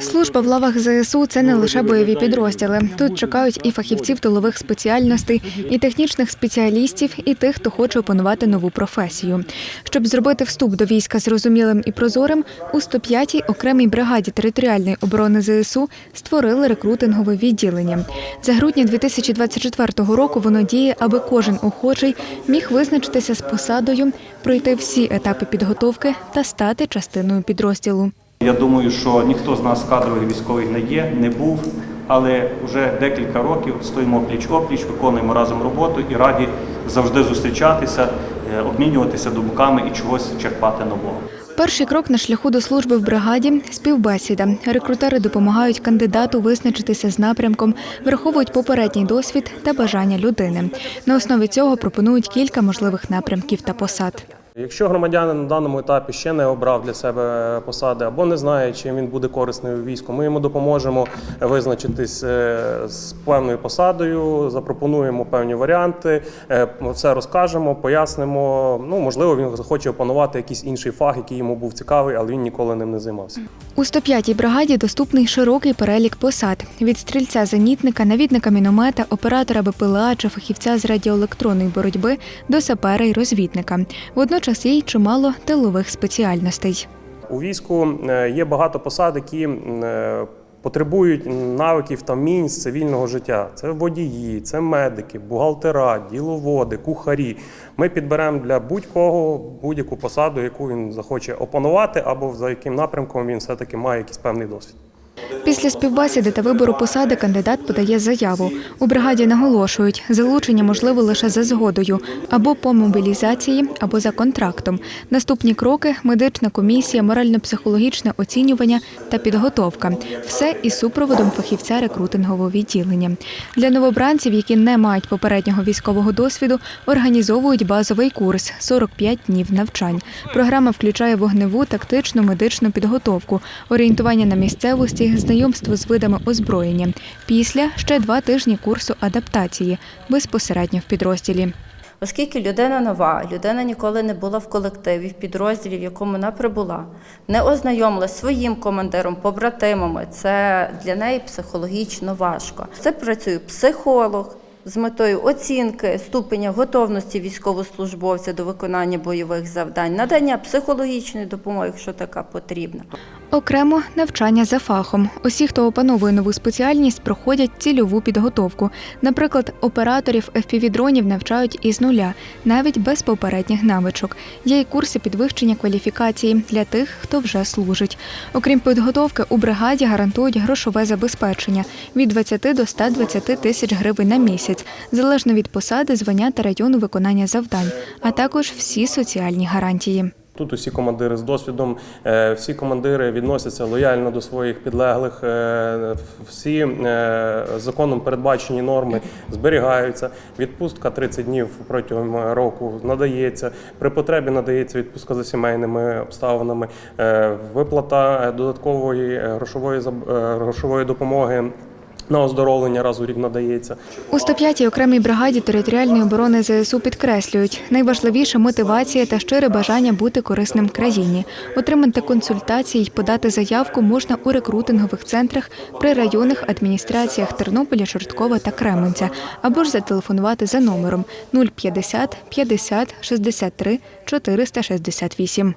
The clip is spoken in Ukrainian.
Служба в лавах ЗСУ це не лише бойові підрозділи. Тут чекають і фахівців тилових спеціальностей, і технічних спеціалістів, і тих, хто хоче опанувати нову професію. Щоб зробити вступ до війська зрозумілим і прозорим, у 105-й окремій бригаді територіальної оборони ЗСУ створили рекрутингове відділення. За грудня 2024 року воно діє, аби кожен охочий міг визначитися з посадою, пройти всі етапи підготовки та стати частиною підрозділу. Я думаю, що ніхто з нас кадрових військових не є, не був, але вже декілька років стоїмо пліч-опліч, виконуємо разом роботу і раді завжди зустрічатися, е, обмінюватися думками і чогось черпати нового. Перший крок на шляху до служби в бригаді співбесіда. Рекрутери допомагають кандидату визначитися з напрямком, враховують попередній досвід та бажання людини. На основі цього пропонують кілька можливих напрямків та посад. Якщо громадянин на даному етапі ще не обрав для себе посади або не знає, чим він буде корисний у війську, ми йому допоможемо визначитись е, з певною посадою, запропонуємо певні варіанти, е, все розкажемо, пояснимо. Ну можливо, він захоче опанувати якийсь інший фах, який йому був цікавий, але він ніколи ним не займався. У 105-й бригаді доступний широкий перелік посад від стрільця-зенітника, навідника міномета, оператора БПЛА чи фахівця з радіоелектронної боротьби до сапера й розвідника. Водночас є й чимало тилових спеціальностей. У війську е, є багато посад, які е, потребують навиків та вмінь з цивільного життя. Це водії, це медики, бухгалтера, діловоди, кухарі. Ми підберемо для будь-кого будь-яку посаду, яку він захоче опанувати, або за яким напрямком він все-таки має якийсь певний досвід. Після співбесіди та вибору посади кандидат подає заяву. У бригаді наголошують, залучення можливо лише за згодою або по мобілізації, або за контрактом. Наступні кроки медична комісія, морально-психологічне оцінювання та підготовка. Все із супроводом фахівця рекрутингового відділення. Для новобранців, які не мають попереднього військового досвіду, організовують базовий курс 45 днів навчань. Програма включає вогневу, тактичну, медичну підготовку, орієнтування на місцевості, знайомство з видами озброєння. Після ще два тижні курсу адаптації безпосередньо в підрозділі. Оскільки людина нова, людина ніколи не була в колективі, в підрозділі, в якому вона прибула, не ознайомилася своїм командиром, побратимами, це для неї психологічно важко. Це працює психолог з метою оцінки ступеня готовності військовослужбовця до виконання бойових завдань, надання психологічної допомоги, якщо така потрібна. Окремо навчання за фахом. Усі, хто опановує нову спеціальність, проходять цільову підготовку. Наприклад, операторів FPV-дронів навчають із нуля, навіть без попередніх навичок. Є й курси підвищення кваліфікації для тих, хто вже служить. Окрім підготовки, у бригаді гарантують грошове забезпечення від 20 до 120 тисяч гривень на місяць, залежно від посади, звання та району виконання завдань, а також всі соціальні гарантії. Тут усі командири з досвідом, е, всі командири відносяться лояльно до своїх підлеглих, е, всі е, законом передбачені норми зберігаються. Відпустка 30 днів протягом року надається. При потребі надається відпустка за сімейними обставинами, виплата додаткової грошової грошової допомоги. На оздоровлення раз у рік надається. У 105-й окремій бригаді територіальної оборони ЗСУ підкреслюють, найважливіше мотивація та щире бажання бути корисним країні. Отримати консультації й подати заявку можна у рекрутингових центрах при районних адміністраціях Тернополя, Чорткова та Кременця, або ж зателефонувати за номером 050 50 63 468.